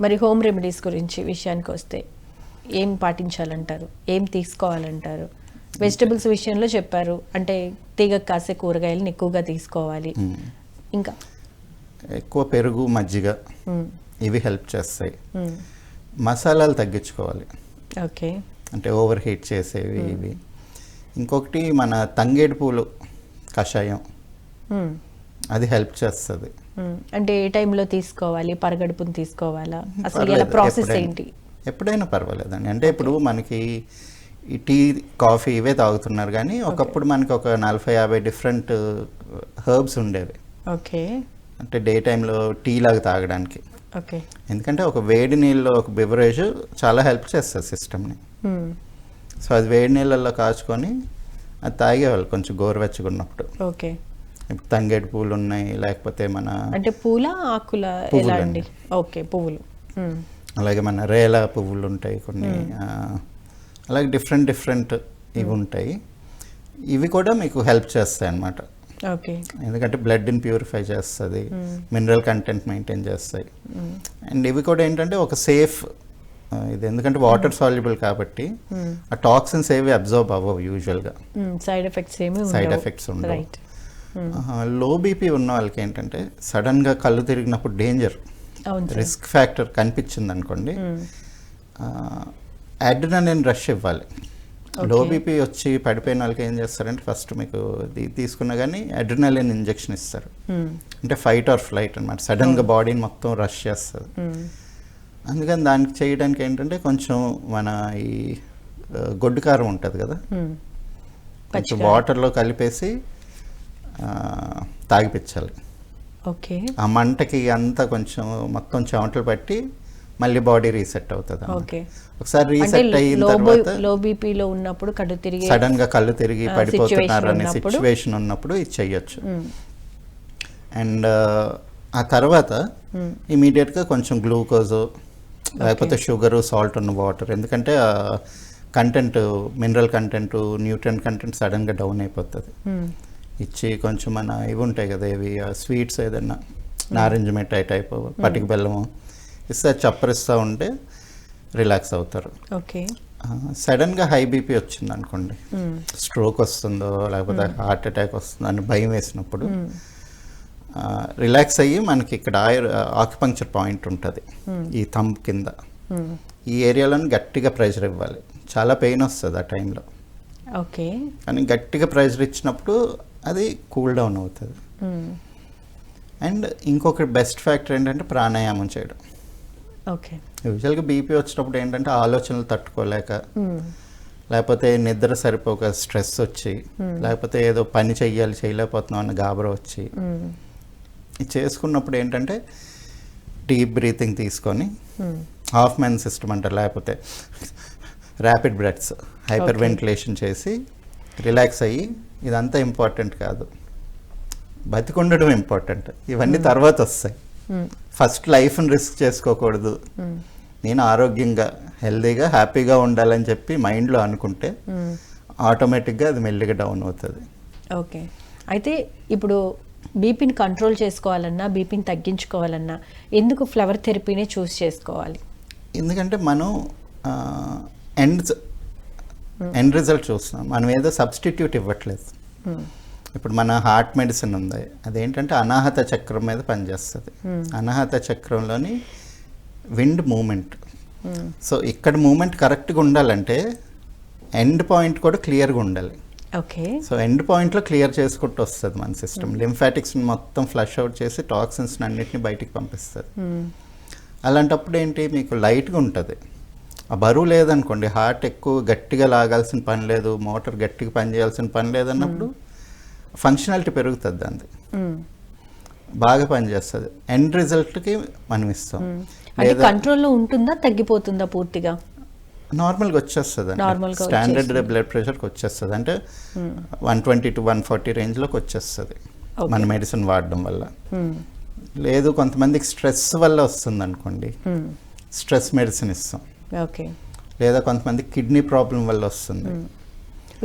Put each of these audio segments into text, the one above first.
మరి home remedies గురించి విషయానికి వస్తే ఏం పాటించాలంటారు? ఏం తీసుకోవాలంటారు? వెజిటబుల్స్ విషయంలో చెప్పారు. అంటే తీగ కాసే కూరగాయలను ఎక్కువగా తీసుకోవాలి. ఇంకా? ఎక్కువ పెరుగు మజ్జిగ. ఇవి హెల్ప్ చేస్తాయి. మసాలాలు తగ్గించుకోవాలి. ఓకే. అంటే ఓవర్ హీట్ చేసేవి ఇవి. ఇంకొకటి మన తంగేడు పూలు కషాయం. అది హెల్ప్ చేస్తుంది. అంటే ఏ టైంలో తీసుకోవాలి పరగడుపుని తీసుకోవాలా? అసలు ఎలా ప్రాసెస్. ఏంటి? ఎప్పుడైనా పర్వాలేదండి. అంటే ఇప్పుడు మనకి ఈ టీ కాఫీ ఇవే తాగుతున్నారు కానీ ఒకప్పుడు మనకి ఒక నలభై యాభై డిఫరెంట్ హర్బ్స్ ఉండేవి. ఓకే. అంటే డే టైంలో టీ లాగా తాగడానికి. ఓకే. ఎందుకంటే ఒక వేడి నీళ్ళలో ఒక బివరేజ్ చాలా హెల్ప్ చేస్తుంది సిస్టమ్ని. సో అది వేడి నీళ్ళల్లో కాచుకొని అది తాగేవాళ్ళు కొంచెం గోరువెచ్చగా ఉన్నప్పుడు. ఓకే. తంగేడు పూలు ఉన్నాయి లేకపోతే మన అంటే పూల ఆకుల పువ్వులండి. అండి? ఓకే పువ్వులు. అలాగే మన రేల పువ్వులు ఉంటాయి కొన్ని అలాగే డిఫరెంట్ డిఫరెంట్ ఇవి ఉంటాయి. ఇవి కూడా మీకు హెల్ప్ చేస్తాయి అన్నమాట ఓకే. ఎందుకంటే బ్లడ్ని ప్యూరిఫై చేస్తుంది మినరల్ కంటెంట్ మెయింటైన్ చేస్తాయి. అండ్ ఇవి కూడా ఏంటంటే ఒక సేఫ్ ఇది ఎందుకంటే వాటర్ సాల్యుబుల్ కాబట్టి ఆ టాక్సిన్స్ ఏవి అబ్జర్వ్ అవ్వవు యూజువల్గా. సైడ్ ఎఫెక్ట్స్ ఏమి Side effects ఉండవు. లో బీపీ ఉన్న వాళ్ళకి ఏంటంటే సడన్గా కళ్ళు తిరిగినప్పుడు డేంజర్ రిస్క్ ఫ్యాక్టర్ కనిపించింది అనుకోండి. అడ్రినలిన్ రష్ ఇవ్వాలి. లో బీపీ వచ్చి పడిపోయిన వాళ్ళకి ఏం చేస్తారంటే ఫస్ట్ మీకు తీసుకున్నా కానీ అడ్రినలిన్ ఇంజెక్షన్ ఇస్తారు. మ్మ్. అంటే ఫైట్ ఆర్ ఫ్లైట్ అనమాట సడన్గా బాడీని మొత్తం రష్ చేస్తుంది. అందుకని దానికి చేయడానికి ఏంటంటే కొంచెం మన ఈ గొడ్డు కారం ఉంటుంది కదా. కొంచెం. వాటర్లో కలిపేసి తాగిపించాలి ఓకే ఆ మంటకి అంతా కొంచెం మొత్తం చెమటలు పట్టి మళ్ళీ బాడీ రీసెట్ అవుతుంది. ఓకే ఒకసారి రీసెట్ అయిన తర్వాత లో బీపీలో ఉన్నప్పుడు కళ్ళు తిరిగి సడన్గా కళ్ళు తిరిగి పడిపోతున్నారు అనే ఉన్నప్పుడు? సిచ్యువేషన్ ఉన్నప్పుడు ఇది చెయ్యొచ్చు. అండ్ ఆ తర్వాత. ఇమీడియట్గా కొంచెం గ్లూకోజ్ లేకపోతే షుగరు సాల్ట్ ఉన్న వాటర్ ఎందుకంటే content mineral content nutrient content సడన్గా డౌన్ అయిపోతుంది. ఇచ్చి కొంచెం మన ఇవి ఉంటాయి కదా ఇవి స్వీట్స్ ఏదైనా నారింజ మిఠాయి టైప్ పటిక బెల్లము ఇస్తే చప్పరిస్తూ ఉంటే రిలాక్స్ అవుతారు. ఓకే. సడన్గా హై బీపీ వచ్చింది అనుకోండి మ్మ్. స్ట్రోక్ వస్తుందో లేకపోతే హార్ట్ అటాక్ వస్తుందో అని భయం వేసినప్పుడు రిలాక్స్ అయ్యి మనకి ఇక్కడ ఆక్యుపంక్చర్ పాయింట్ ఉంటుంది. ఈ థంబ్ కింద. ఈ ఏరియాలో గట్టిగా ప్రెషర్ ఇవ్వాలి. చాలా పెయిన్ వస్తుంది ఆ టైంలో. ఓకే. కానీ గట్టిగా ప్రెషర్ ఇచ్చినప్పుడు అది కూల్ డౌన్ అవుతుంది మ్మ్. అండ్ ఇంకొక బెస్ట్ ఫ్యాక్టర్ ఏంటంటే ప్రాణాయామం చేయడం ఓకే యూజువల్గా బీపీ వచ్చినప్పుడు ఏంటంటే ఆలోచనలు తట్టుకోలేక మ్మ్. లేకపోతే నిద్ర సరిపోక స్ట్రెస్ వచ్చి లేకపోతే ఏదో పని చెయ్యాలి చేయలేకపోతున్నాం అన్న గాబరా వచ్చి చేసుకున్నప్పుడు ఏంటంటే డీప్ బ్రీతింగ్ తీసుకొని. హాఫ్ మ్యాన్ సిస్టమ్ అంటారు లేకపోతే ర్యాపిడ్ బ్రెత్స్ హైపర్ వెంటిలేషన్ చేసి రిలాక్స్ అయ్యి ఇదంతా ఇంపార్టెంట్ కాదు. బతికుండడం ఇంపార్టెంట్. ఇవన్నీ తర్వాత వస్తాయి. ఫస్ట్ లైఫ్ని రిస్క్ చేసుకోకూడదు. నేను ఆరోగ్యంగా హెల్దీగా హ్యాపీగా ఉండాలని చెప్పి మైండ్లో అనుకుంటే. ఆటోమేటిక్గా అది మెల్లిగా డౌన్ అవుతుంది. ఓకే. అయితే ఇప్పుడు బీపీని కంట్రోల్ చేసుకోవాలన్నా బీపీని తగ్గించుకోవాలన్నా ఎందుకు ఫ్లవర్ థెరపీనే చూస్ చేసుకోవాలి? ఎందుకంటే మనం ఎండ్ ఎండ్ రిజల్ట్ చూస్తున్నాం. మనం ఏదో సబ్స్టిట్యూట్ ఇవ్వట్లేదు. మ్మ్. ఇప్పుడు మన హార్ట్ మెడిసిన్ ఉంది. అదేంటంటే అనాహత చక్రం మీద పనిచేస్తుంది. అనాహత చక్రంలోని విండ్ మూమెంట్ మ్మ్. సో ఇక్కడ మూమెంట్ కరెక్ట్గా ఉండాలంటే ఎండ్ పాయింట్ కూడా క్లియర్గా ఉండాలి. ఓకే సో ఎండ్ పాయింట్లో క్లియర్ చేసుకుంటూ వస్తుంది మన సిస్టమ్ లింఫాటిక్స్ని మొత్తం ఫ్లష్ అవుట్ చేసి టాక్సిన్స్ అన్నిటిని బయటికి పంపిస్తుంది. అలాంటప్పుడు ఏంటి? మీకు లైట్గా ఉంటుంది. ఆ బరువు లేదనుకోండి హార్ట్ ఎక్కువ గట్టిగా లాగాల్సిన పని లేదు మోటార్ గట్టిగా పని చేయాల్సిన పని లేదన్నప్పుడు ఫంక్షనాలిటీ పెరుగుతుంది దాన్ని. బాగా పనిచేస్తుంది. ఎండ్ రిజల్ట్కి మనం ఇస్తాం. కంట్రోల్లో ఉంటుందా తగ్గిపోతుందా పూర్తిగా? నార్మల్గా వచ్చేస్తుంది గా స్టాండర్డ్. బ్లడ్ ప్రెషర్కి వచ్చేస్తుంది. అంటే one twenty to one forty రేంజ్లోకి వచ్చేస్తుంది. మన మెడిసిన్ వాడడం వల్ల. లేదు కొంతమందికి స్ట్రెస్ వల్ల వస్తుంది అనుకోండి. స్ట్రెస్ మెడిసిన్ ఇస్తాం. ఓకే. లేదా కొంతమంది కిడ్నీ ప్రాబ్లం వల్ల వస్తుంది.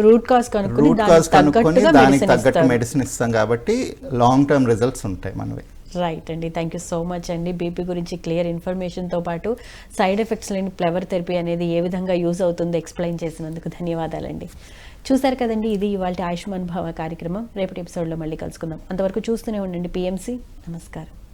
రూట్ కాజ్ కనుక్కొని రూట్ దానికి కాజ్ కనుక్కొని దానికి తగ్గట్టు మెడిసిన్ ఇస్తాం కాబట్టి లాంగ్ టర్మ్ రిజల్ట్స్ ఉంటాయి మనవి. రైట్ అండి. థ్యాంక్ యూ సో మచ్ అండి. బీపీ గురించి క్లియర్ ఇన్ఫర్మేషన్తో పాటు సైడ్ ఎఫెక్ట్స్ లేని ఫ్లవర్ థెరపీ అనేది ఏ విధంగా యూజ్ అవుతుందో ఎక్స్ప్లెయిన్ చేసినందుకు ధన్యవాదాలండి. చూసారు కదండి ఇది ఇవాళ ఆయుష్మాన్ భవ కార్యక్రమం. రేపటి ఎపిసోడ్లో మళ్ళీ కలుసుకుందాం. అంతవరకు చూస్తూనే ఉండండి పిఎంసి నమస్కారం.